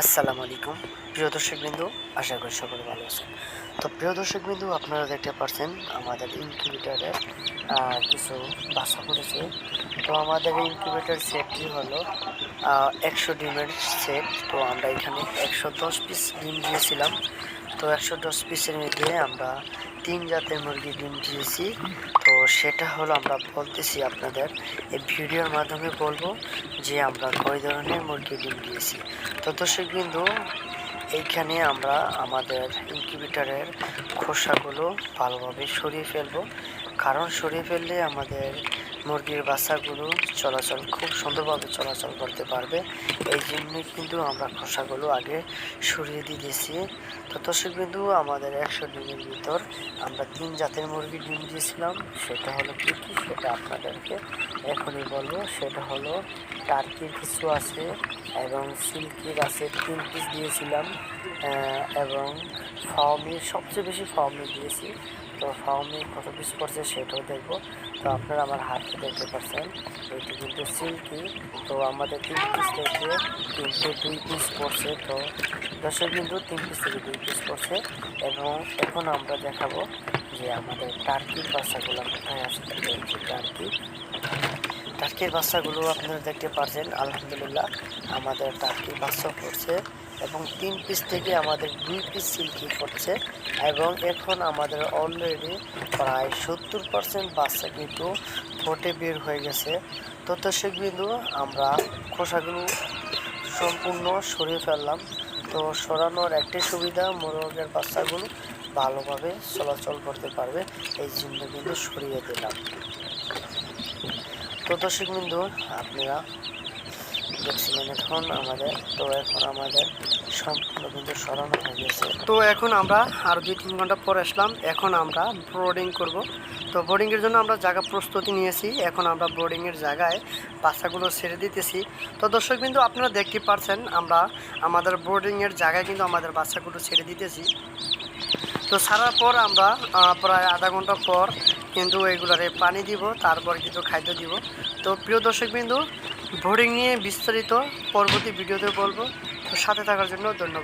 আসসালামু আলাইকুম। প্রিয় দর্শকবিন্দু, আশা করি সকলে ভালো আছেন। তো প্রিয় দর্শকবিন্দু, আপনারা দেখতে পাচ্ছেন আমাদের ইনকিউবেটারে কিছু বাসা পড়েছে। তো আমাদের ইনকিউবেটার সেটটি হলো একশো ডিমের সেট তো আমরা এখানে একশো দশ পিস ডিম দিয়েছিলাম। তো একশো দশ পিসের মধ্যে আমরা তিন জাতের মুরগি ডিম দিয়েছি। তো সেটা হলো আমরা বলতেছি আপনাদের, এই ভিডিওর মাধ্যমে বলব যে আমরা কয় ধরনের মুরগি ডিম দিয়েছি। তো দর্শক বিন্দু, এইখানে আমরা আমাদের ইনকিউবেটারের খোসাগুলো ভালোভাবে সরিয়ে ফেলব। কারণ সরিয়ে ফেললে আমাদের মুরগির বাচ্চাগুলো চলাচল, খুব সুন্দরভাবে চলাচল করতে পারবে। এই জন্যই কিন্তু আমরা খোসাগুলো আগে সরিয়ে দিয়েছি। তো দর্শক বিন্দু, আমাদের একশো ডিমের ভিতর আমরা তিন জাতের মুরগি ডিম দিয়েছিলাম। সেটা হলো কী কী, সেটা আপনাদেরকে এখনই বলব। সেটা হলো টার্কির কিছু আছে এবং সিল্কির আছে তিন পিস দিয়েছিলাম এবং ফাওমির সবচেয়ে বেশি ফাওমি দিয়েছি। তো ফাওমি কত পিস পড়ছে সেটাও দেখব। তো আপনারা আমার হাতে দেখতে পাচ্ছেন। এটি কিন্তু সিল্কি তো আমাদের তিন পিস থেকে কিন্তু দুই পিস পড়ছে তো দশের কিন্তু তিন পিস থেকে দুই পিস পড়ছে এবং এখন আমরা দেখাবো যে আমাদের টার্কির বাচ্চাগুলো কোথায় আসতে টার্কি টার্কির বাচ্চাগুলো আপনারা দেখতে পাচ্ছেন। আলহামদুলিল্লাহ, আমাদের টার্কির বাচ্চা পড়ছে এবং তিন পিস থেকে আমাদের দুই পিস সিল্কি পড়ছে এবং এখন আমাদের অলরেডি প্রায় সত্তর পার্সেন্ট বাচ্চা কিন্তু ফোটে বের হয়ে গেছে। তো দর্শক বিন্দু আমরা খোসাগুলো সম্পূর্ণ সরিয়ে ফেললাম। তো সরানোর একটি সুবিধা মোরগের বাচ্চাগুলো ভালোভাবে চলাচল করতে পারবে। এই জন্য কিন্তু সরিয়ে দিলাম। তো দর্শক বিন্দু আপনারা এখন আমাদের, তো এখন আমাদের কিন্তু আমরা আর দুই তিন ঘণ্টা পর আসলাম, এখন আমরা বোর্ডিং করব। তো বোর্ডিংয়ের জন্য আমরা জায়গা প্রস্তুতি নিয়েছি, এখন আমরা বোর্ডিংয়ের জায়গায় বাচ্চাগুলো ছেড়ে দিতেছি। তো দর্শক বিন্দু, আপনারা দেখতে পারছেন, আমরা আমাদের বোর্ডিংয়ের জায়গায় কিন্তু আমাদের বাচ্চাগুলো ছেড়ে দিতেছি। তো ছাড়ার পর আমরা প্রায় আধা ঘণ্টা পর কিন্তু এগুলারে পানি দিব, তারপর কিন্তু খাদ্য দিব। তো প্রিয় দর্শক বিন্দু বোর্ডিং নিয়ে বিস্তারিত পরবর্তী ভিডিওতে বলব। তো সাথে থাকার জন্য ধন্যবাদ।